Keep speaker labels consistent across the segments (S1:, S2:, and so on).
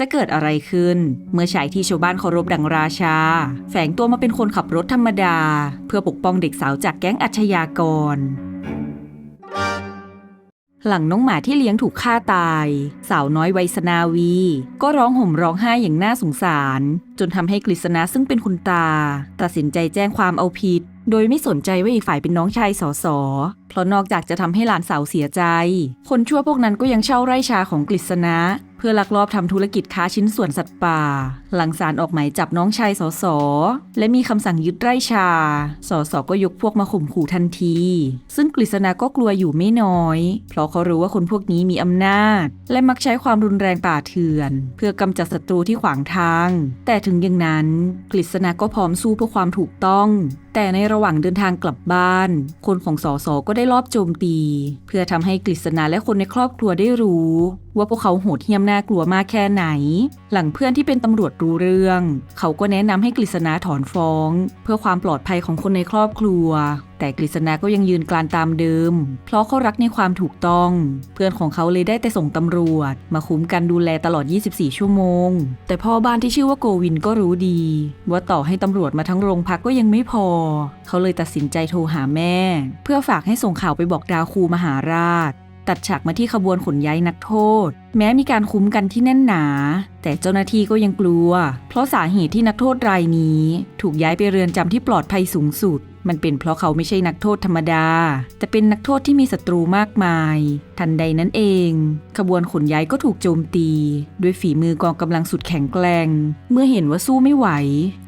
S1: จะเกิดอะไรขึ้น เมื่อชายที่ชาวบ้านเคารพดังราชา แฝงตัวมาเป็นคนขับรถธรรมดา เพื่อปกป้องเด็กสาวจากแก๊งอาชญากร หลังน้องหมาที่เลี้ยงถูกฆ่าตาย สาวน้อยวัยสนาวี ก็ร้องห่มร้องไห้อย่างน่าสงสาร จนทำให้กฤษณะซึ่งเป็นคุณตา ตัดสินใจแจ้งความเอาผิด โดยไม่สนใจว่าอีกฝ่ายเป็นน้องชายสอสอเพราะนอกจากจะทำให้หลานสาวเสียใจ คนชั่วพวกนั้นก็ยังเช่าไร่ชาของกฤษณะ เพื่อลักลอบทำธุรกิจค้าชิ้นส่วนสัตว์ป่า หลังศาลออกหมายจับน้องชายสอสอและมีคำสั่งยึดไร่ชาสอสอก็ยกพวกมาข่มขู่ทันที ซึ่งกฤษณะก็กลัวอยู่ไม่น้อย เพราะเขารู้ว่าคนพวกนี้มีอำนาจ และมักใช้ความรุนแรงป่าเถื่อน เพื่อกำจัดศัตรูที่ขวางทาง แต่ถึงอย่างนั้นกฤษณะก็พร้อมสู้เพื่อความถูกต้อง แต่ในระหว่างเดินทางกลับบ้าน คนของสอสอก็ได้ลอบโจมตี เพื่อทำให้กฤษณะและคนในครอบครัวได้รู้ ว่าพวกเขาโหดเหี้ยมน่ากลัวมากแค่ไหน หลังเพื่อนที่เป็นตำรวจรู้เรื่อง เขาก็แนะนำให้กฤษณะถอนฟ้อง เพื่อความปลอดภัยของคนในครอบครัว แต่กฤษณะก็ยังยืนกรานตามเดิม เพราะเขารักในความถูกต้อง เพื่อนของเขาเลยได้แต่ส่งตำรวจ มาคุ้มกันดูแลตลอด 24 ชั่วโมง แต่พ่อบ้านที่ชื่อว่าโกวินก็รู้ดี ว่าต่อให้ตำรวจมาทั้งโรงพักก็ยังไม่พอ เขาเลยตัดสินใจโทรหาแม่ เพื่อฝากให้ส่งข่าวไปบอกดาวคูมหาราช ตัดฉากมาที่ขบวนขนย้ายนักโทษ แม้มีการคุ้มกันที่แน่นหนา แต่เจ้าหน้าที่ก็ยังกลัว เพราะสาเหตุที่นักโทษรายนี้ ถูกย้ายไปเรือนจำที่ปลอดภัยสูงสุด มันเป็นเพราะเขาไม่ใช่นักโทษธรรมดา แต่เป็นนักโทษที่มีศัตรูมากมาย ทันใดนั้นเอง ขบวนขนย้ายก็ถูกโจมตี ด้วยฝีมือกองกำลังสุดแข็งแกร่ง เมื่อเห็นว่าสู้ไม่ไหว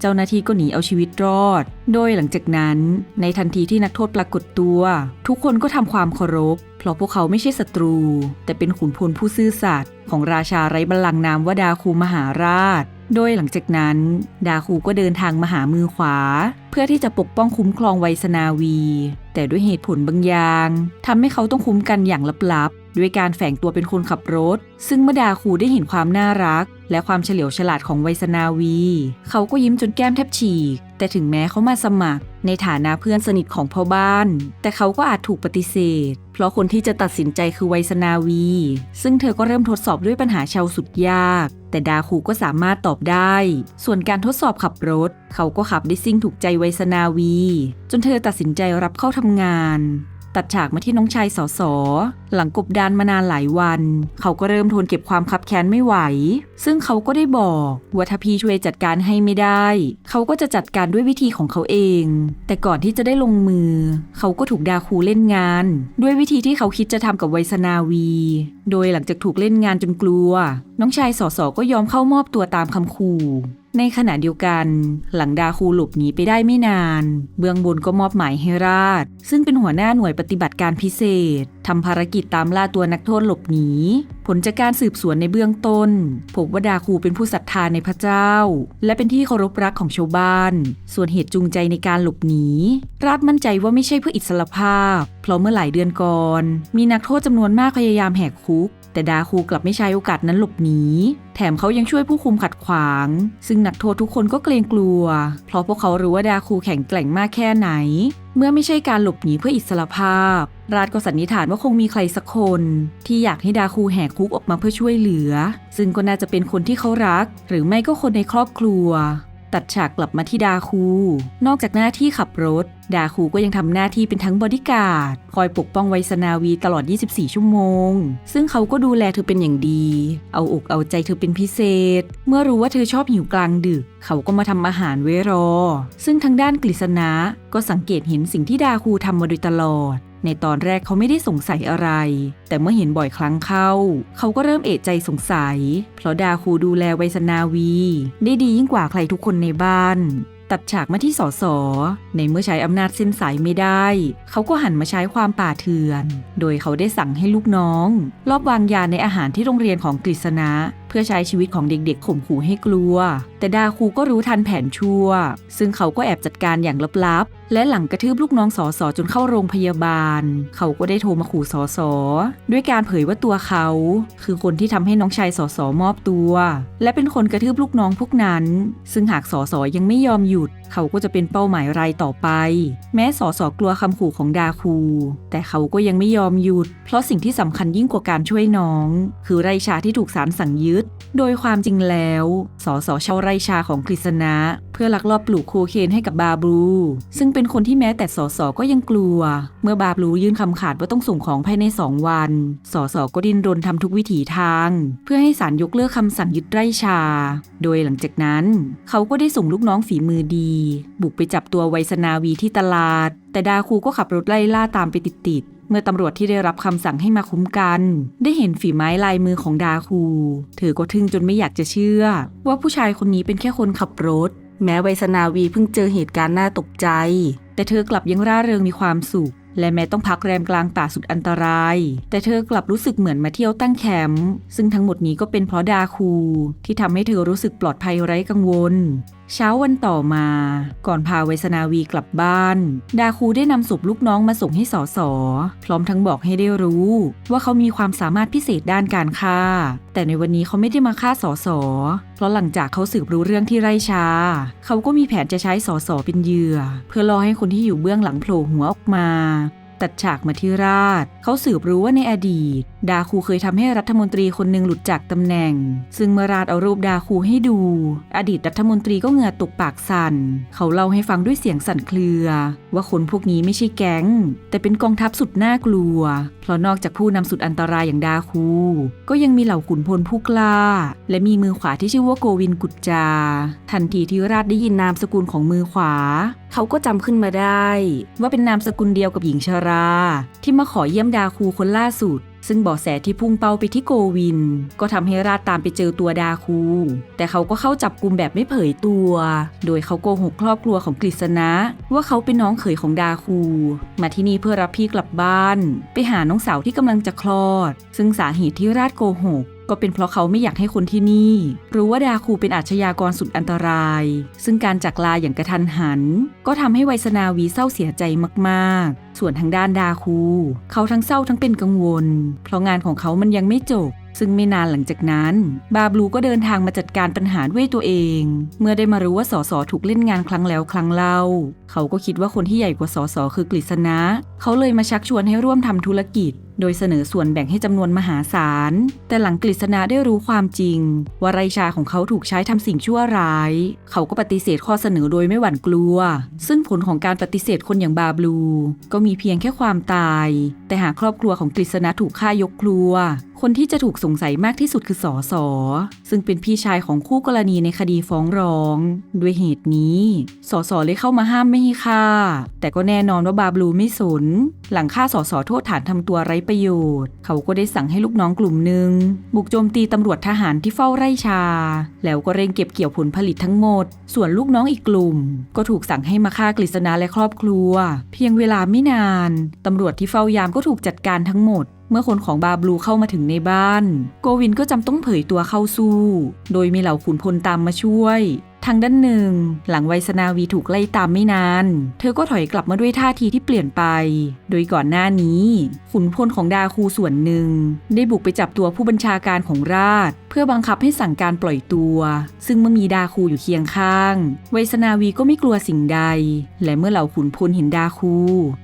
S1: เจ้าหน้าที่ก็หนีเอาชีวิตรอด โดยหลังจากนั้นในทันทีที่นักโทษปรากฏตัว ทุกคนก็ทำความเคารพ เพราะพวกเขาไม่ใช่ศัตรู แต่เป็นขุนพลผู้ซื่อสัตย์ของราชาไร้บัลลังก์นามว่าดาคูมหาราช โดยหลังจากนั้น ดาคูก็เดินทางมาหามือขวา เพื่อที่จะปกป้องคุ้มครองไวยสนาวี แต่ด้วยเหตุผลบางอย่างทำให้เขาต้องคุ้มกันอย่างลับๆ ด้วยการแฝงตัวเป็นคนขับรถ ซึ่งเมื่อดาคูได้เห็นความน่ารัก และความเฉลียวฉลาดของไวยสนาวี เขาก็ยิ้มจนแก้มแทบฉีก แต่ถึงแม้เขามาสมัคร ในฐานะเพื่อนสนิทของพ่อบ้าน แต่เขาก็อาจถูกปฏิเสธ เพราะคนที่จะตัดสินใจคือไวยสนาวี ซึ่งเธอก็เริ่มทดสอบด้วยปัญหาชาวสุดยาก แต่ดาคูก็สามารถตอบได้ ส่วนการทดสอบขับรถ เขาก็ขับได้ซิ่งถูกใจไวยสนาวี จนเธอตัดสินใจรับเข้าทำงาน ตัดฉากมาที่น้องชายสอสอหลังกบดานมานานหลายวัน เขาก็เริ่มทนเก็บความคับแค้นไม่ไหว ซึ่งเขาก็ได้บอกว่าถ้าพี่ช่วยจัดการให้ไม่ได้ เขาก็จะจัดการด้วยวิธีของเขาเอง แต่ก่อนที่จะได้ลงมือ เขาก็ถูกดาคูเล่นงาน ด้วยวิธีที่เขาคิดจะทำกับไวยสนาวี โดยหลังจากถูกเล่นงานจนกลัว น้องชายสอสอก็ยอมเข้ามอบตัวตามคำขู่ ในขณะเดียวกัน หลังดาคูหลบหนีไปได้ไม่นาน เบื้องบนก็มอบหมายให้ราช ซึ่งเป็นหัวหน้าหน่วยปฏิบัติการพิเศษทำภารกิจตามล่าตัวนักโทษหลบหนี ผลจากการสืบสวนในเบื้องต้น พบว่าดาคูเป็นผู้ศรัทธาในพระเจ้า และเป็นที่เคารพรักของชาวบ้าน ส่วนเหตุจูงใจในการหลบหนี ราชมั่นใจว่าไม่ใช่เพื่ออิสรภาพ เพราะเมื่อหลายเดือนก่อน มีนักโทษจำนวนมากพยายามแหกคุก แต่ดาคูกลับไม่ใช้โอกาสนั้นหลบหนี แถมเขายังช่วยผู้คุมขัดขวาง ซึ่งนักโทษทุกคนก็เกรงกลัว เพราะพวกเขารู้ว่าดาคูแข็งแกร่งมากแค่ไหน เมื่อไม่ใช่การหลบหนีเพื่ออิสรภาพ ราชก็สันนิษฐานว่าคงมีใครสักคน ที่อยากให้ดาคูแหกคุกออกมาเพื่อช่วยเหลือ ซึ่งก็น่าจะเป็นคนที่เขารัก หรือไม่ก็คนในครอบครัว ตัดฉากกลับมาที่ดาคู นอกจากหน้าที่ขับรถ ดาคูก็ยังทำหน้าที่เป็นทั้งบอดี้การ์ด คอยปกป้องไวสนาวีตลอด 24 ชั่วโมง ซึ่งเขาก็ดูแลเธอเป็นอย่างดี เอาอกเอาใจเธอเป็นพิเศษ เมื่อรู้ว่าเธอชอบหิวกลางดึก เขาก็มาทำอาหารไว้รอ ซึ่งทางด้านกฤษณะก็สังเกตเห็นสิ่งที่ดาคูทำมาโดยตลอด ในตอนแรกเขาไม่ได้สงสัยอะไร แต่เมื่อเห็นบ่อยครั้งเข้า เขาก็เริ่มเอะใจสงสัย เพราะดาคูดูแลไวสนาวี ได้ดียิ่งกว่าใครทุกคนในบ้าน ตัดฉากมาที่สอสอในเมื่อใช้อำนาจเส้นสายไม่ได้ เขาก็หันมาใช้ความป่าเถื่อน โดยเขาได้สั่งให้ลูกน้อง รอบวางยาในอาหารที่โรงเรียนของกฤษณะ พื่อใช้ชีวิตของเด็กๆข่มขู่ให้กลัว แต่ดาคูก็รู้ทันแผนชั่ว ซึ่งเขาก็แอบจัดการอย่างลับๆ และหลังกระทืบลูกน้องสอสอจนเข้าโรงพยาบาล เขาก็ได้โทรมาขู่สอสอด้วยการเผยว่าตัวเขา คือคนที่ทำให้น้องชายสอสอมอบตัว และเป็นคนกระทืบลูกน้องพวกนั้น ซึ่งหากสอสอยังไม่ยอมหยุดเขาก็จะเป็นเป้าหมายรายต่อไป แม้สอสอกลัวคำขู่ของดาคู แต่เขาก็ยังไม่ยอมหยุด เพราะสิ่งที่สำคัญยิ่งกว่าการช่วยน้อง คือไรชาที่ถูกศาลสั่งยึด โดยความจริงแล้วสอสอเช่าไรชาของกฤษณะ เพื่อลักลอบปลูกโคเคนให้กับบาบลูซึ่งเป็นคนที่แม้แต่สอสอก็ยังกลัว เมื่อบาบลูยื่นคำขาดว่าต้องส่งของภายใน2วันสอสอก็ดิ้นรนทำทุกวิถีทาง เพื่อให้ศาลยกเลิกคำสั่งยึดไรชา โดยหลังจากนั้น เขาก็ได้ส่งลูกน้องฝีมือดีบุกไปจับตัวไวสนาวีที่ตลาด แต่ดาคูก็ขับรถไล่ล่าตามไปติดๆเมื่อตำรวจที่ได้รับคำสั่งให้มาคุ้มกัน ได้เห็นฝีไม้ลายมือของดาคูเธอก็ทึ่งจนไม่อยากจะเชื่อ ว่าผู้ชายคนนี้เป็นแค่คนขับรถ แม้ไวสนาวีเพิ่งเจอเหตุการณ์น่าตกใจ แต่เธอกลับยังร่าเริงมีความสุขและแม้ต้องพักแรมกลางป่าสุดอันตราย แต่เธอกลับรู้สึกเหมือนมาเที่ยวตั้งแคมป์ ซึ่งทั้งหมดนี้ก็เป็นเพราะดาคู ที่ทำให้เธอรู้สึกปลอดภัยไร้กังวล เช้าวันต่อมา ก่อนพาไวสนาวีกลับบ้าน ดาคูได้นำศพลูกน้องมาส่งให้สอสอพร้อมทั้งบอกให้ได้รู้ ว่าเขามีความสามารถพิเศษด้านการฆ่า แต่ในวันนี้เขาไม่ได้มาฆ่าสอสอเพราะหลังจากเขาสืบรู้เรื่องที่ไร่ชา เขาก็มีแผนจะใช้สอสอเป็นเหยื่อ เพื่อรอให้คนที่อยู่เบื้องหลังโผล่หัวออกมา ตัดฉากมาที่ราช เขาสืบรู้ว่าในอดีต ดาคูเคยทำให้รัฐมนตรีคนหนึ่งหลุดจากตำแหน่ง ซึ่งเมื่อราชเอารูปดาคูให้ดู อดีตรัฐมนตรีก็เหงื่อตกปากสั่น เขาเล่าให้ฟังด้วยเสียงสั่นเครือ ว่าคนพวกนี้ไม่ใช่แก๊ง แต่เป็นกองทัพสุดน่ากลัว เพราะนอกจากผู้นำสุดอันตรายอย่างดาคู ก็ยังมีเหล่าขุนพลผู้กล้า และมีมือขวาที่ชื่อว่าโกวินกุจจา ทันทีที่ราชได้ยินนามสกุลของมือขวา เขาก็จำขึ้นมาได้ ว่าเป็นนามสกุลเดียวกับหญิงชราที่มาขอเยี่ยมดาคูคนล่าสุด ซึ่งเบาะแสที่พุ่งเป้าไปที่โกวิน ก็ทำให้ราชตามไปเจอตัวดาคู แต่เขาก็เข้าจับกลุ่มแบบไม่เผยตัว โดยเขาโกหกครอบครัวของกฤษณะ ว่าเขาเป็นน้องเขยของดาคู มาที่นี่เพื่อรับพี่กลับบ้าน ไปหาน้องสาวที่กำลังจะคลอด ซึ่งสาเหตุที่ราชโกหกก็เป็นเพราะเขาไม่อยากให้คนที่นี่ รู้ว่าดาคูเป็นอาชญากรสุดอันตราย ซึ่งการจากลาอย่างกระทันหัน ก็ทำให้ไวสนาวีเศร้าเสียใจมากๆ ส่วนทางด้านดาคู เขาทั้งเศร้าทั้งเป็นกังวลเพราะงานของเขามันยังไม่จบ ซึ่งไม่นานหลังจากนั้น บาบลูก็เดินทางมาจัดการปัญหาด้วยตัวเอง เมื่อได้มารู้ว่าสอสอถูกเล่นงานครั้งแล้วครั้งเล่า เขาก็คิดว่าคนที่ใหญ่กว่าสอสอคือกฤษณะ เขาเลยมาชักชวนให้ร่วมทำธุรกิจ โดยเสนอส่วนแบ่งให้จำนวนมหาศาล แต่หลังกฤษณะได้รู้ความจริง ว่าไรชาของเขาถูกใช้ทำสิ่งชั่วร้าย เขาก็ปฏิเสธข้อเสนอโดยไม่หวั่นกลัว ซึ่งผลของการปฏิเสธคนอย่างบาบลู ก็มีเพียงแค่ความตาย แต่หากครอบครัวของกฤษณะถูกฆ่ายกครัว คนที่จะถูกสงสัยมากที่สุดคือสอสอซึ่งเป็นพี่ชายของคู่กรณีในคดีฟ้องร้อง ด้วยเหตุนี้สอสอเลยเข้ามาห้ามไม่ให้ฆ่า แต่ก็แน่นอนว่าบาบลูไม่สน หลังฆ่าสอสอโทษฐานทำตัวไร้ประโยชน์ เขาก็ได้สั่งให้ลูกน้องกลุ่มหนึ่งบุกโจมตีตำรวจทหารที่เฝ้าไร่ชา แล้วก็เร่งเก็บเกี่ยวผลผลิตทั้งหมด ส่วนลูกน้องอีกกลุ่ม ก็ถูกสั่งให้มาฆ่ากฤษณาและครอบครัว เพียงเวลาไม่นานตำรวจที่เฝ้ายามก็ถูกจัดการทั้งหมดเมื่อคนของบาบลูเข้ามาถึงในบ้าน โกวินก็จำต้องเผยตัวเข้าสู้ โดยมีเหล่าขุนพลตามมาช่วย ทางด้านหนึ่ง หลังไวสนาวีถูกไล่ตามไม่นาน เธอก็ถอยกลับมาด้วยท่าทีที่เปลี่ยนไป โดยก่อนหน้านี้ ขุนพลของดาคูส่วนหนึ่ง ได้บุกไปจับตัวผู้บัญชาการของราชเพื่อบังคับให้สั่งการปล่อยตัว ซึ่งเมื่อมีดาคูอยู่เคียงข้าง ไวสนาวีก็ไม่กลัวสิ่งใด และเมื่อเหล่าขุนพลเห็นดาคู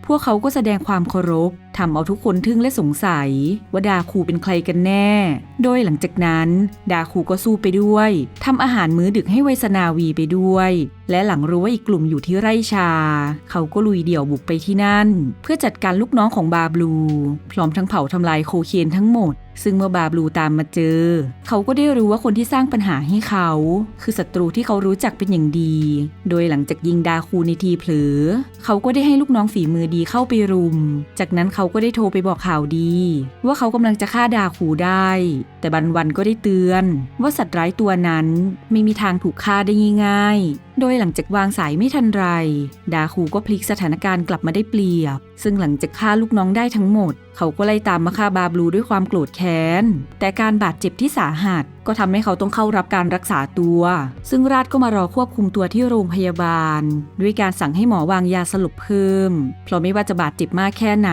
S1: พวกเขาก็แสดงความเคารพทำเอาทุกคนทึ่งและสงสัย ว่าดาคูเป็นใครกันแน่ โดยหลังจากนั้น ดาคูก็สู้ไปด้วยทำอาหารมื้อดึกให้ไวสนาวีไปด้วย และหลังรู้ว่าอีกกลุ่มอยู่ที่ไร่ชา เขาก็ลุยเดี่ยวบุกไปที่นั่น เพื่อจัดการลูกน้องของบาบลู พร้อมทั้งเผาทำลายโคเคนทั้งหมดซึ่งเมื่อบาบลูตามมาเจอ เขาก็ได้รู้ว่าคนที่สร้างปัญหาให้เขา คือศัตรูที่เขารู้จักเป็นอย่างดี โดยหลังจากยิงดาคูในทีเผลอ เขาก็ได้ให้ลูกน้องฝีมือดีเข้าไปรุม จากนั้นเขาก็ได้โทรไปบอกข่าวดี ว่าเขากำลังจะฆ่าดาคูได้ แต่บันวันก็ได้เตือน ว่าสัตว์ร้ายตัวนั้นไม่มีทางถูกฆ่าได้ง่ายๆโดยหลังจากวางสายไม่ทันไร ดาคูก็พลิกสถานการณ์กลับมาได้เปรียบ ซึ่งหลังจากฆ่าลูกน้องได้ทั้งหมด เขาก็ไล่ตามมาฆ่าบาบลูด้วยความโกรธแค้น แต่การบาดเจ็บที่สาหัส ก็ทำให้เขาต้องเข้ารับการรักษาตัว ซึ่งราชก็มารอควบคุมตัวที่โรงพยาบาล ด้วยการสั่งให้หมอวางยาสลบเพิ่ม เพราะไม่ว่าจะบาดเจ็บมากแค่ไหน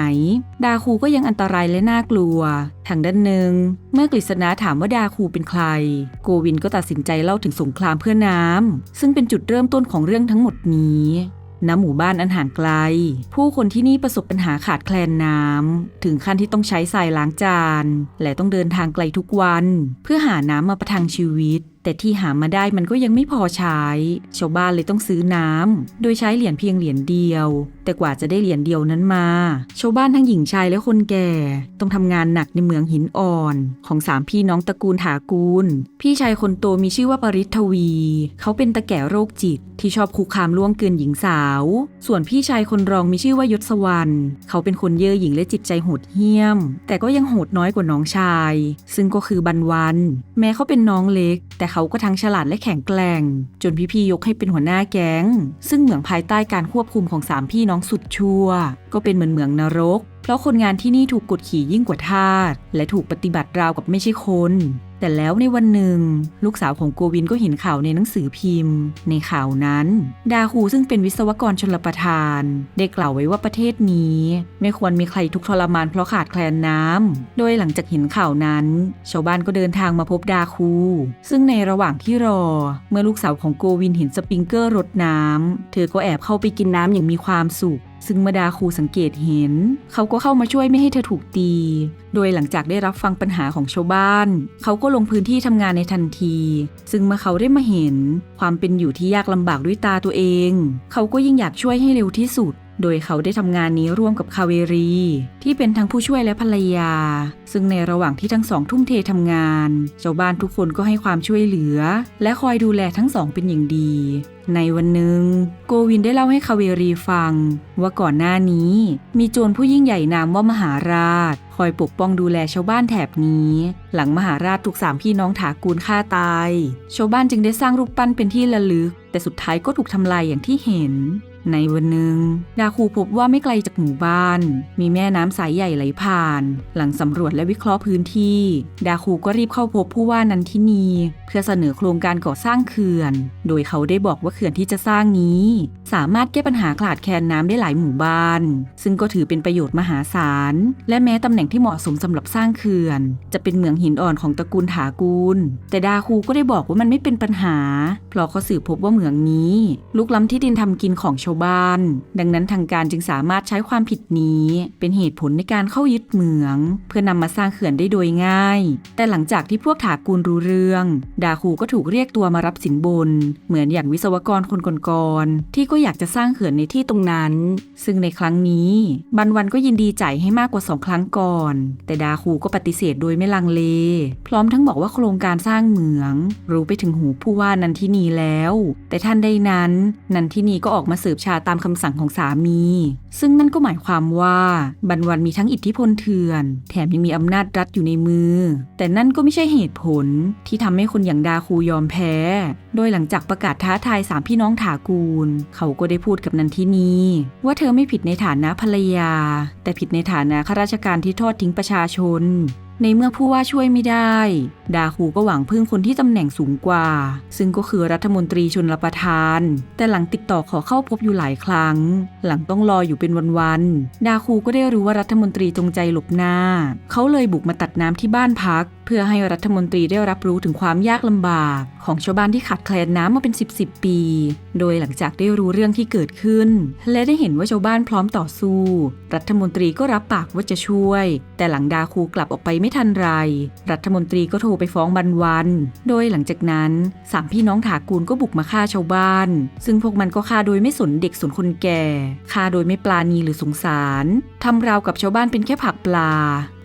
S1: ดาคูก็ยังอันตรายและน่ากลัว ทางด้านหนึ่ง เมื่อกฤษณาถามว่าดาคูเป็นใคร โกวินก็ตัดสินใจเล่าถึงสงครามเพื่อน้ำซึ่งเป็นจุดเริ่มต้นของเรื่องทั้งหมดนี้ณหมู่บ้านอันห่างไกล ผู้คนที่นี่ประสบปัญหาขาดแคลนน้ำ ถึงขั้นที่ต้องใช้ทรายล้างจาน และต้องเดินทางไกลทุกวัน เพื่อหาน้ำมาประทังชีวิต แต่ที่หามาได้มันก็ยังไม่พอใช้ ชาวบ้านเลยต้องซื้อน้ำ โดยใช้เหรียญเพียงเหรียญเดียว แต่กว่าจะได้เหรียญเดียวนั้นมา ชาวบ้านทั้งหญิงชายและคนแก่ ต้องทำงานหนักในเมืองหินอ่อน ของสามพี่น้องตระกูลถากูล พี่ชายคนโตมีชื่อว่าปริทวี เขาเป็นตะแก่โรคจิต ที่ชอบคุกคามล่วงเกินหญิงสาว ส่วนพี่ชายคนรองมีชื่อว่ายศวรรณเขาเป็นคนเย่อหยิ่งและจิตใจโหดเหี้ยม แต่ก็ยังโหดน้อยกว่าน้องชาย ซึ่งก็คือบันวัน แม้เขาเป็นน้องเล็ก แต่เขาก็ทั้งฉลาดและแข็งแกร่ง จนพี่ๆยกให้เป็นหัวหน้าแก๊ง ซึ่งเหมืองภายใต้การควบคุมของสามพี่น้องสุดชั่ว ก็เป็นเหมือนเหมืองนรก เพราะคนงานที่นี่ถูกกดขี่ยิ่งกว่าทาสและถูกปฏิบัติราวกับไม่ใช่คน แต่แล้วในวันหนึ่ง ลูกสาวของโกวินก็เห็นข่าวในหนังสือพิมพ์ ในข่าวนั้น ดาฮูซึ่งเป็นวิศวกรชนลประทาน ได้กล่าวไว้ว่าประเทศนี้ ไม่ควรมีใครทุกข์ทรมานเพราะขาดแคลนน้ำโดยหลังจากเห็นข่าวนั้น ชาวบ้านก็เดินทางมาพบดาคู ซึ่งในระหว่างที่รอ เมื่อลูกสาวของโกวินเห็นสปริงเกอร์รดน้ำเธอก็แอบเข้าไปกินน้ำอย่างมีความสุข ซึ่งเมื่อดาคูสังเกตเห็น เขาก็เข้ามาช่วยไม่ให้เธอถูกตี โดยหลังจากได้รับฟังปัญหาของชาวบ้าน เขาก็ลงพื้นที่ทำงานในทันที ซึ่งเมื่อเขาได้มาเห็น ความเป็นอยู่ที่ยากลำบากด้วยตาตัวเอง เขาก็ยิ่งอยากช่วยให้เร็วที่สุด โดยเขาได้ทำงานนี้ร่วมกับคาเวรี ที่เป็นทั้งผู้ช่วยและภรรยา ซึ่งในระหว่างที่ทั้งสองทุ่มเททำงานชาวบ้านทุกคนก็ให้ความช่วยเหลือ และคอยดูแลทั้งสองเป็นอย่างดี ในวันหนึ่ง โกวินได้เล่าให้คาเวรีฟัง ว่าก่อนหน้านี้มีโจรผู้ยิ่งใหญ่นามว่ามหาราช คอยปกป้องดูแลชาวบ้านแถบนี้ หลังมหาราชถูกสามพี่น้องถากูลฆ่าตาย ชาวบ้านจึงได้สร้างรูปปั้นเป็นที่ระลึก แต่สุดท้ายก็ถูกทำลายอย่างที่เห็น ในวันหนึ่งดาคูพบว่าไม่ไกลจากหมู่บ้าน มีแม่น้ำสายใหญ่ไหลผ่าน หลังสำรวจและวิเคราะห์พื้นที่ ดาคูก็รีบเข้าพบผู้ว่านันทินีเพื่อเสนอโครงการก่อสร้างเขื่อน โดยเขาได้บอกว่าเขื่อนที่จะสร้างนี้ สามารถแก้ปัญหาขาดแคลนน้ำได้หลายหมู่บ้าน ซึ่งก็ถือเป็นประโยชน์มหาศาล และแม้ตำแหน่งที่เหมาะสมสำหรับสร้างเขื่อน จะเป็นเหมืองหินอ่อนของตระกูลถากูล แต่ดาคูก็ได้บอกว่ามันไม่เป็นปัญหา เพราะเขาสืบพบว่าเหมืองนี้ลุกล้ำที่ดินทำกินของชาวบ้าน ดังนั้นทางการจึงสามารถใช้ความผิดนี้เป็นเหตุผลในการเข้ายึดเหมือง เพื่อนำมาสร้างเขื่อนได้โดยง่าย แต่หลังจากที่พวกถากูลรู้เรื่อง ดาคูก็ถูกเรียกตัวมารับสินบน เหมือนอย่างวิศวกรคนก่อนๆที่ก็อยากจะสร้างเขื่อนในที่ตรงนั้น ซึ่งในครั้งนี้บันวันก็ยินดีจ่ายให้มากกว่าสองครั้งก่อน แต่ดาคูก็ปฏิเสธโดยไม่ลังเล พร้อมทั้งบอกว่าโครงการสร้างเหมือง รู้ไปถึงหูผู้ว่านันทินีแล้ว แต่ท่านใดนั้น นันทินีก็ออกมาสืบชาตามคำสั่งของสามี ซึ่งนั่นก็หมายความว่าบันวันมีทั้งอิทธิพลเถื่อน แถมยังมีอำนาจรัฐอยู่ในมือ แต่นั่นก็ไม่ใช่เหตุผลที่ทำให้คนอย่างดาคูยอมแพ้ โดยหลังจากประกาศท้าทายสามพี่น้องถากูล เขาก็ได้พูดกับนันทินีว่าเธอไม่ผิดในฐานะภรรยา แต่ผิดในฐานะข้าราชการที่ทอดทิ้งประชาชน ในเมื่อผู้ว่าช่วยไม่ได้ ดาคูก็หวังพึ่งคนที่ตำแหน่งสูงกว่า ซึ่งก็คือรัฐมนตรีชนรประทาน แต่หลังติดต่อขอเข้าพบอยู่หลายครั้ง หลังต้องรออยู่เป็นวันๆ ดาคูก็ได้รู้ว่ารัฐมนตรีจงใจหลบหน้า เขาเลยบุกมาตัดน้ำที่บ้านพัก เพื่อให้รัฐมนตรีได้รับรู้ถึงความยากลำบาก ของชาวบ้านที่ขาดแคลนน้ำมาเป็น 10บสปี โดยหลังจากได้รู้เรื่องที่เกิดขึ้น และได้เห็นว่าชาวบ้านพร้อมต่อสู้ รัฐมนตรีก็รับปากว่าจะช่วย แต่หลังดาคูกลับออกไปไม่ทันไร รัฐมนตรีก็โทรไปฟ้องบันวัน โดยหลังจากนั้นสามพี่น้องถากูลก็บุกมาฆ่าชาวบ้าน ซึ่งพวกมันก็ฆ่าโดยไม่สนเด็กสนคนแก่ ฆ่าโดยไม่ปลาณีหรือสงสาร ทำราวกับชาวบ้านเป็นแค่ผักปลา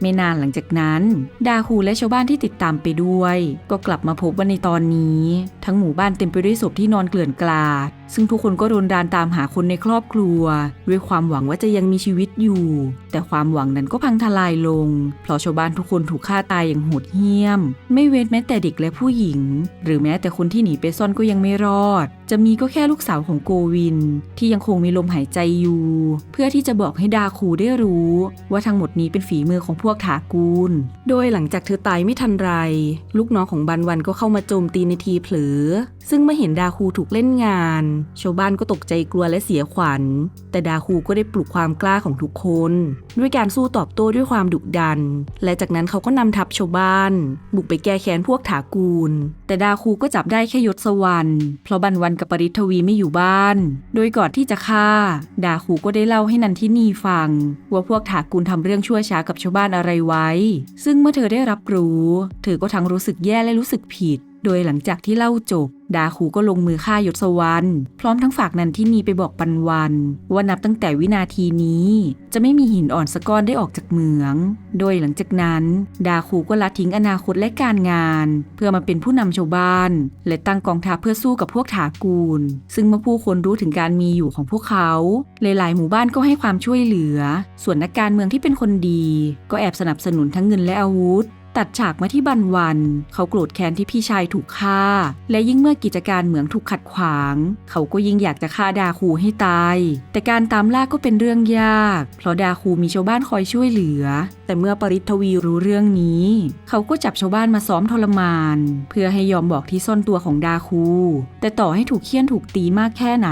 S1: ไม่นานหลังจากนั้น ดาคูและชาวบ้านที่ติดตามไปด้วย ก็กลับมาพบว่าในตอนนี้ ทั้งหมู่บ้านเต็มไปด้วยศพที่นอนเกลื่อนกลาด ซึ่งทุกคนก็รนรานตามหาคนในครอบครัว ด้วยความหวังว่าจะยังมีชีวิตอยู่ แต่ความหวังนั้นก็พังทลายลง เพราะชาวบ้านทุกคนถูกฆ่าตายอย่างโหดเหี้ยม ไม่เว้นแม้แต่เด็กและผู้หญิง หรือแม้แต่คนที่หนีไปซ่อนก็ยังไม่รอด จะมีก็แค่ลูกสาวของโกวิน ที่ยังคงมีลมหายใจอยู่ เพื่อที่จะบอกให้ดาคูได้รู้ ว่าทั้งหมดนี้เป็นฝีมือของพวกถากูล โดยหลังจากเธอตายไม่ทันไร ลูกน้องของบันวันก็เข้ามาโจมตีในทีเผลอ ซึ่งเมื่อเห็นดาคูถูกเล่นงาน ชาวบ้านก็ตกใจกลัวและเสียขวัญ แต่ดาคูก็ได้ปลุกความกล้าของทุกคน ด้วยการสู้ตอบโต้ด้วยความดุดัน และจากนั้นเขาก็นำทัพชาวบ้าน บุกไปแก้แค้นพวกถากูล แต่ดาคูก็จับได้แค่ยศวรรณเพราะบันวันกับปริทวีไม่อยู่บ้าน โดยก่อนที่จะฆ่า ดาคูก็ได้เล่าให้นันทินีฟัง ว่าพวกถากูลทำเรื่องชั่วช้ากับชาวบ้านอะไรไว้ ซึ่งเมื่อเธอได้รับรู้ เธอก็ทั้งรู้สึกแย่และรู้สึกผิด โดยหลังจากที่เล่าจบ ดาคูก็ลงมือฆ่ายศวรรณพร้อมทั้งฝากนันทินีไปบอกปันวัน ว่านับตั้งแต่วินาทีนี้ จะไม่มีหินอ่อนสกก้อนได้ออกจากเหมือง โดยหลังจากนั้น ดาคูก็ละทิ้งอนาคตและการงาน เพื่อมาเป็นผู้นำชาวบ้าน และตั้งกองทัพเพื่อสู้กับพวกถากูล ซึ่งเมื่อผู้คนรู้ถึงการมีอยู่ของพวกเขาหลายๆหมู่บ้านก็ให้ความช่วยเหลือ ส่วนนักการเมืองที่เป็นคนดี ก็แอบสนับสนุนทั้งเงินและอาวุธ ตัดฉากมาที่บันวัน เขาโกรธแค้นที่พี่ชายถูกฆ่า และยิ่งเมื่อกิจการเหมืองถูกขัดขวาง เขาก็ยิ่งอยากจะฆ่าดาคูให้ตาย แต่การตามล่าก็เป็นเรื่องยาก เพราะดาคูมีชาวบ้านคอยช่วยเหลือแต่เมื่อปริทวีรู้เรื่องนี้ เขาก็จับชาวบ้านมาซ้อมทรมาน เพื่อให้ยอมบอกที่ซ่อนตัวของดาคู แต่ต่อให้ถูกเคี่ยนถูกตีมากแค่ไหน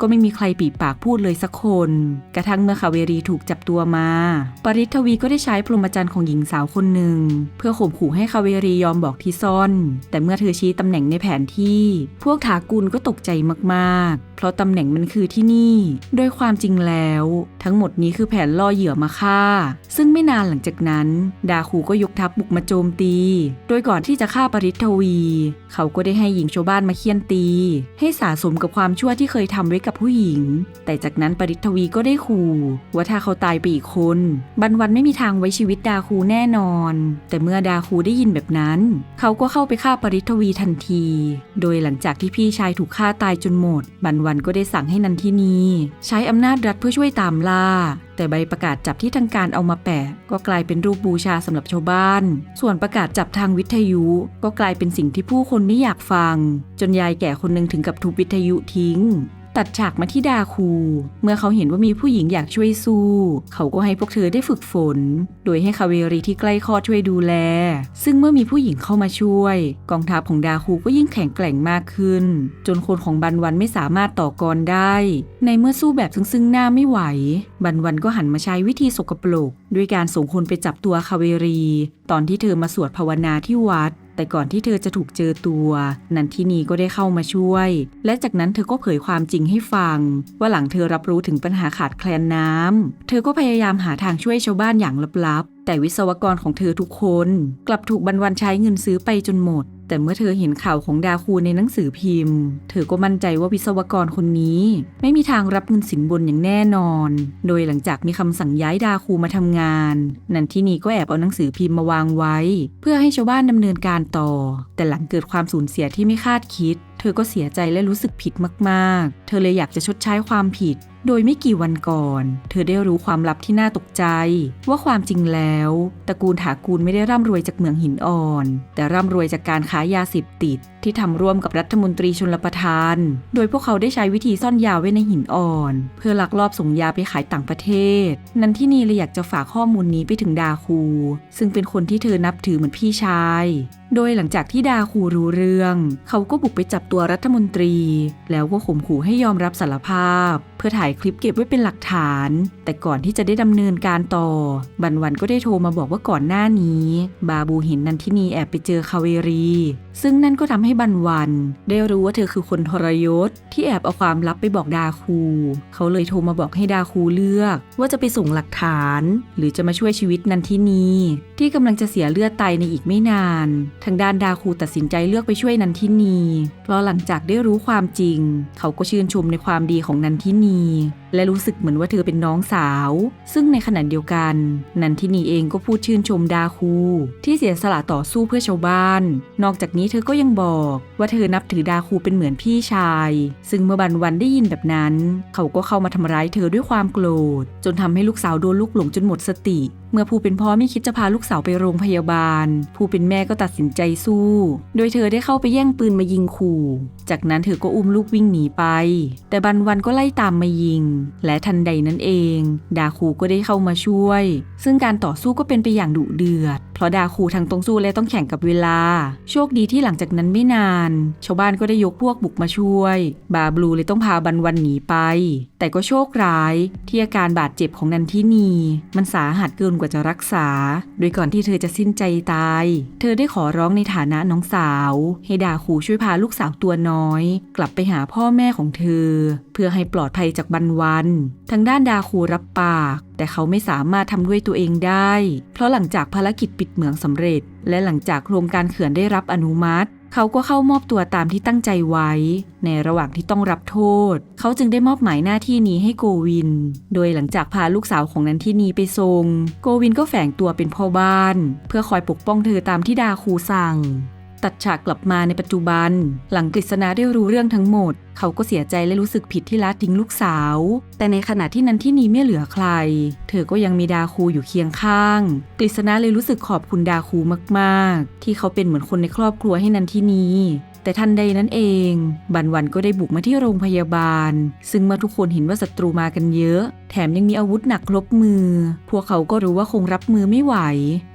S1: ก็ไม่มีใครปีปากพูดเลยสักคน กระทั่งเมื่อคาเวรีถูกจับตัวมา ปริทวีก็ได้ใช้พรหมจรรย์ของหญิงสาวคนหนึ่ง เพื่อข่มขู่ให้คาเวรียอมบอกที่ซ่อน แต่เมื่อเธอชี้ตำแหน่งในแผนที่ พวกถากุลก็ตกใจมากๆ เพราะตำแหน่งมันคือที่นี่ โดยความจริงแล้ว ทั้งหมดนี้คือแผนล่อเหยื่อมาฆ่า ซึ่งไม่นานหลังจากนั้น ดาคูก็ยกทัพบุกมาโจมตี โดยก่อนที่จะฆ่าปริทวี เขาก็ได้ให้หญิงชาวบ้านมาเคี่ยนตี ให้สะสมกับความชั่วที่เคยทำไว้กับผู้หญิง แต่จากนั้นปริทวีก็ได้ขู่ว่าถ้าเขาตายไปอีกคนบันวันไม่มีทางไว้ชีวิตดาคูแน่นอน แต่เมื่อดาคูได้ยินแบบนั้น เขาก็เข้าไปฆ่าปริทวีทันที โดยหลังจากที่พี่ชายถูกฆ่าตายจนหมด บันวันก็ได้สั่งให้นันทินี ใช้อำนาจรัฐเพื่อช่วยตามล่าแต่ใบประกาศจับที่ทางการเอามาแปะ ก็กลายเป็นรูปบูชาสำหรับชาวบ้าน ส่วนประกาศจับทางวิทยุ ก็กลายเป็นสิ่งที่ผู้คนไม่อยากฟัง จนยายแก่คนหนึ่งถึงกับทุบวิทยุทิ้ง ตัดฉากมาที่ดาคู เมื่อเขาเห็นว่ามีผู้หญิงอยากช่วยสู้ เขาก็ให้พวกเธอได้ฝึกฝน โดยให้คาเวรีที่ใกล้คอช่วยดูแล ซึ่งเมื่อมีผู้หญิงเข้ามาช่วย กองทัพของดาคูก็ยิ่งแข็งแกร่งมากขึ้น จนคนของบันวันไม่สามารถต่อกรได้ ในเมื่อสู้แบบซึ่งซึ่งหน้าไม่ไหว บันวันก็หันมาใช้วิธีสกปรกด้วยการส่งคนไปจับตัวคาเวรี ตอนที่เธอมาสวดภาวนาที่วัด แต่ก่อนที่เธอจะถูกเจอตัว นันทินีก็ได้เข้ามาช่วย และจากนั้นเธอก็เผยความจริงให้ฟัง ว่าหลังเธอรับรู้ถึงปัญหาขาดแคลนน้ำเธอก็พยายามหาทางช่วยชาวบ้านอย่างลับๆ แต่วิศวกรของเธอทุกคน กลับถูกบันวันใช้เงินซื้อไปจนหมด แต่เมื่อเธอเห็นข่าวของดาคูในหนังสือพิมพ์ เธอก็มั่นใจว่าวิศวกรคนนี้ ไม่มีทางรับเงินสินบนอย่างแน่นอน โดยหลังจากมีคำสั่งย้ายดาคูมาทำงาน นันทินีก็แอบเอาหนังสือพิมพ์มาวางไว้ เพื่อให้ชาวบ้านดำเนินการต่อ แต่หลังเกิดความสูญเสียที่ไม่คาดคิด เธอก็เสียใจและรู้สึกผิดมากๆ เธอเลยอยากจะชดใช้ความผิดโดยไม่กี่วันก่อน เธอได้รู้ความลับที่น่าตกใจ ว่าความจริงแล้วตระกูลถากูลไม่ได้ร่ำรวยจากเมืองหินอ่อน แต่ร่ำรวยจากการค้ายาเสพติด ที่ทำร่วมกับรัฐมนตรีชนลประทาน โดยพวกเขาได้ใช้วิธีซ่อนยาไว้ในหินอ่อน เพื่อลักลอบส่งยาไปขายต่างประเทศ นันที่นี่เลยอยากจะฝากข้อมูลนี้ไปถึงดาคู ซึ่งเป็นคนที่เธอนับถือเหมือนพี่ชาย โดยหลังจากที่ดาคูรู้เรื่อง เขาก็บุกไปจับตัวรัฐมนตรี แล้วก็ข่มขู่ให้ยอมรับสารภาพ เพื่อถ่ายคลิปเก็บไว้เป็นหลักฐาน แต่ก่อนที่จะได้ดำเนินการต่อ บันวันก็ได้โทรมาบอกว่าก่อนหน้านี้ บาบูเห็นนันทินีแอบไปเจอคาเวรี ซึ่งนั่นก็ทำให้บันวัน ได้รู้ว่าเธอคือคนทรยศ ที่แอบเอาความลับไปบอกดาคู เขาเลยโทรมาบอกให้ดาคูเลือก ว่าจะไปส่งหลักฐาน หรือจะมาช่วยชีวิตนันทินีที่กำลังจะเสียเลือดตายในอีกไม่นาน ทางด้านดาคูตัดสินใจเลือกไปช่วยนันทินีเพราะหลังจากได้รู้ความจริง เขาก็ชื่นชมในความดีของนันทินีและรู้สึกเหมือนว่าเธอเป็นน้องสาว ซึ่งในขณะเดียวกัน นันทินีเองก็พูดชื่นชมดาคู ที่เสียสละต่อสู้เพื่อชาวบ้าน นอกจากนี้เธอก็ยังบอกว่าเธอนับถือดาคูเป็นเหมือนพี่ชาย ซึ่งเมื่อบันวันได้ยินแบบนั้น เขาก็เข้ามาทำร้ายเธอด้วยความโกรธ จนทำให้ลูกสาวโดนลูกหลงจนหมดสติ เมื่อผู้เป็นพ่อไม่คิดจะพาลูกสาวไปโรงพยาบาล ผู้เป็นแม่ก็ตัดสินใจสู้ โดยเธอได้เข้าไปแย่งปืนมายิงขู่ จากนั้นเธอก็อุ้มลูกวิ่งหนีไป แต่บันวันก็ไล่ตามมายิง และทันใดนั้นเอง ดาคูก็ได้เข้ามาช่วย ซึ่งการต่อสู้ก็เป็นไปอย่างดุเดือด เพราะดาคูทั้งต้องสู้และต้องแข่งกับเวลา โชคดีที่หลังจากนั้นไม่นาน ชาวบ้านก็ได้ยกพวกบุกมาช่วย บาบลูเลยต้องพาบันวันหนีไป แต่ก็โชคร้ายที่อาการบาดเจ็บของนันทินี มันสาหัสเกินกว่าจะรักษา โดยก่อนที่เธอจะสิ้นใจตาย เธอได้ขอร้องในฐานะน้องสาว ให้ดาคูช่วยพาลูกสาวตัวน้อย กลับไปหาพ่อแม่ของเธอ เพื่อให้ปลอดภัยจากบันวันทางด้านดาคูรับปาก แต่เขาไม่สามารถทำด้วยตัวเองได้ เพราะหลังจากภารกิจปิดเหมืองสำเร็จ และหลังจากโครงการเขื่อนได้รับอนุมัติ เขาก็เข้ามอบตัวตามที่ตั้งใจไว้ ในระหว่างที่ต้องรับโทษ เขาจึงได้มอบหมายหน้าที่นี้ให้โกวิน โดยหลังจากพาลูกสาวของนันทินีไปทรง โกวินก็แฝงตัวเป็นพ่อบ้าน เพื่อคอยปกป้องเธอตามที่ดาคูสั่ง ตัดฉากกลับมาในปัจจุบัน หลังกฤษณาได้รู้เรื่องทั้งหมด เขาก็เสียใจและรู้สึกผิดที่ละทิ้งลูกสาว แต่ในขณะที่นันที่นี้ไม่เหลือใคร เธอก็ยังมีดาคูอยู่เคียงข้าง กฤษณาเลยรู้สึกขอบคุณดาคูมาก ๆ ที่เขาเป็นเหมือนคนในครอบครัวให้นันที่นี้ แต่ทันใดนั้นเอง บันวันก็ได้บุกมาที่โรงพยาบาล ซึ่งเมื่อทุกคนเห็นว่าศัตรูมากันเยอะ แถมยังมีอาวุธหนักครบมือ พวกเขาก็รู้ว่าคงรับมือไม่ไหว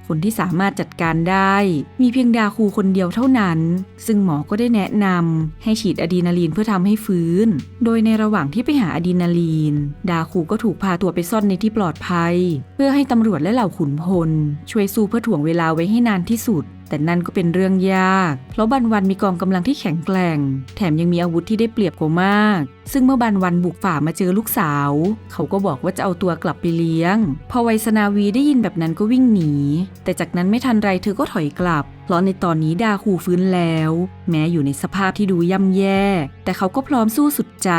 S1: คนที่สามารถจัดการได้ มีเพียงดาคูคนเดียวเท่านั้น ซึ่งหมอก็ได้แนะนำให้ฉีดอะดรีนาลีนเพื่อทำให้ฟื้น โดยในระหว่างที่ไปหาอะดรีนาลีน ดาคูก็ถูกพาตัวไปซ่อนในที่ปลอดภัย เพื่อให้ตำรวจและเหล่าขุนพล ช่วยสู้เพื่อถ่วงเวลาไว้ให้นานที่สุด แต่นั่นก็เป็นเรื่องยาก เพราะบันวันมีกองกำลังที่แข็งแกร่ง แถมยังมีอาวุธที่ได้เปรียบกว่ามาก ซึ่งเมื่อบันวันบุกฝ่ามาเจอลูกสาว เขาก็บอกว่าจะเอาตัวกลับไปเลี้ยง พอไวสนาวีได้ยินแบบนั้นก็วิ่งหนี แต่จากนั้นไม่ทันไรเธอก็ถอยกลับ เพราะในตอนนี้ดาคูฟื้นแล้ว แม้อยู่ในสภาพที่ดูย่ำแย่ แต่เขาก็พร้อมสู้สุดใจ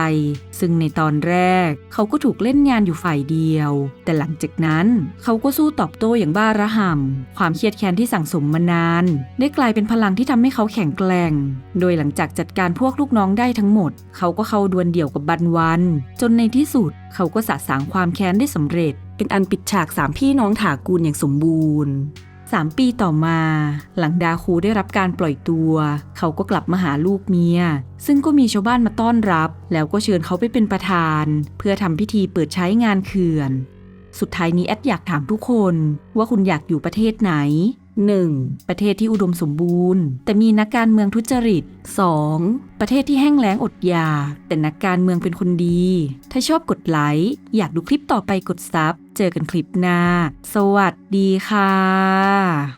S1: ซึ่งในตอนแรก เขาก็ถูกเล่นงานอยู่ฝ่ายเดียว แต่หลังจากนั้นเขาก็สู้ตอบโต้อย่างบ้าระห่ำความเครียดแค้นที่สั่งสมมานาน ได้กลายเป็นพลังที่ทำให้เขาแข็งแกร่ง โดยหลังจากจัดการพวกลูกน้องได้ทั้งหมด เขาก็เข้าดวลเดี่ยวกับบันวัน จนในที่สุดเขาก็สะสางความแค้นได้สำเร็จ เป็นอันปิดฉากสามพี่น้องถากูลอย่างสมบูรณ์สามปีต่อมา หลังดาคูได้รับการปล่อยตัว เขาก็กลับมาหาลูกเมีย ซึ่งก็มีชาวบ้านมาต้อนรับ แล้วก็เชิญเขาไปเป็นประธาน เพื่อทำพิธีเปิดใช้งานเขื่อน สุดท้ายนี้แอดอยากถามทุกคน ว่าคุณอยากอยู่ประเทศไหน 1. ประเทศที่อุดมสมบูรณ์ แต่มีนักการเมืองทุจริต 2. ประเทศที่แห้งแล้งอดอยาก แต่นักการเมืองเป็นคนดี ถ้าชอบกดไลค์ อยากดูคลิปต่อไปกดซับ เจอกันคลิปหน้า สวัสดีค่ะ